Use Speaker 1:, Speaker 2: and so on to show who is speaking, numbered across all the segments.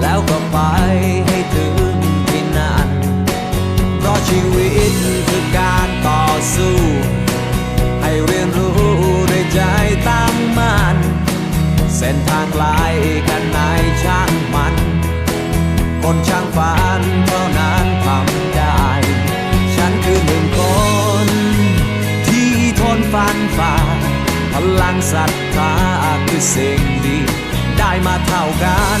Speaker 1: แล้วก็ไปให้ถึงที่นั่นเพราะชีวิตคือการต่อสู้ ให้เรียนรู้ด้วยใจตั้งมั่นเส้นทางไกลแค่ไหนช่างมัน คนช่างฝันเท่านั้นทำได้ ฉันคือหนึ่งคน ที่ทนฟันฝ่าพลังศรัทธาคือสิ่งดี ได้มาเท่ากัน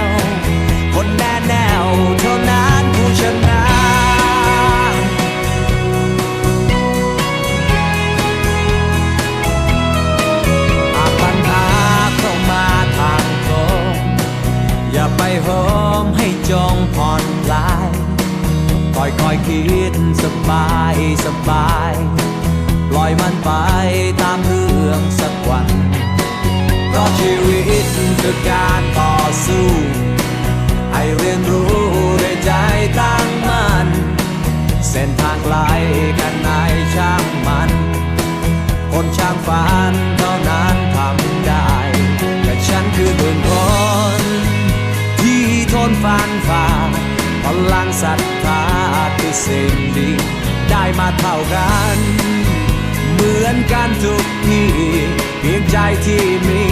Speaker 1: คนแน่แนวเท่านั้นผู้ชนะปัญหาเข้ามาทางตรงอย่าไปโหมให้จงผ่อนคลายค่อยค่อยคิดสบายสบายปล่อยมันไปตามเรื่องสักวันเพราะชีวิตคือการต่อสู้ เรียนรู้ด้วยใจตั้งมั่นเส้นทางไกลกันไหนช่างมัน คนช่างฝันเท่านั้นทำได้ แต่ฉันคือหนึ่งคน ที่ทนฟันฝ่าพลังศรัทธาคือสิ่งดี ได้มาเท่ากัน เหมือนกันทุกที่เพียงใจที่มี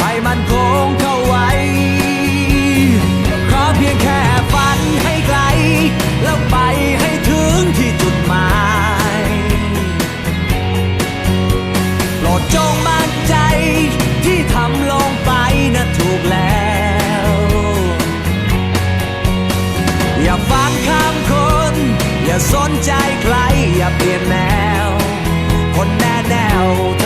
Speaker 1: ให้มันคงเข้าไว้ สนใจใครอย่าเปลี่ยนแนว คนแน่แนว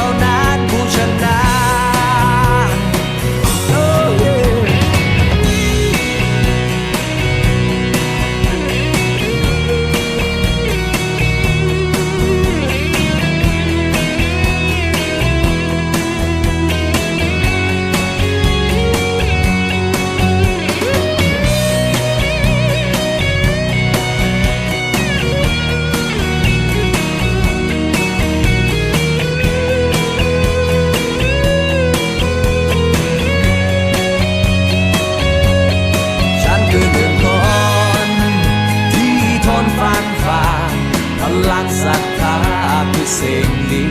Speaker 1: สิ่งดี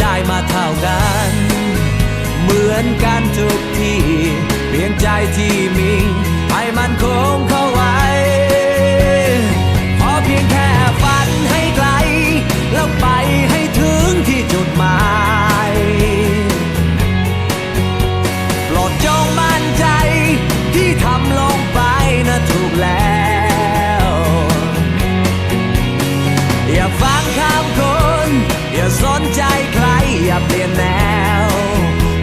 Speaker 1: ได้มาเท่ากัน เหมือนกันทุกทีเปลี่ยนใจที่มี ให้มันคงเข้าไว้ขอเพียงแค่ฝันให้ไกล แล้วไปให้ถึงที่จุดหมายโปรดจงมั่นใจที่ทำลงไปนะถูกแล้ว อย่าฟังคำ สนใจใครอย่าเปลี่ยนแนว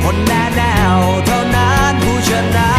Speaker 1: คนแน่แนวเท่านั้นผู้ชนะ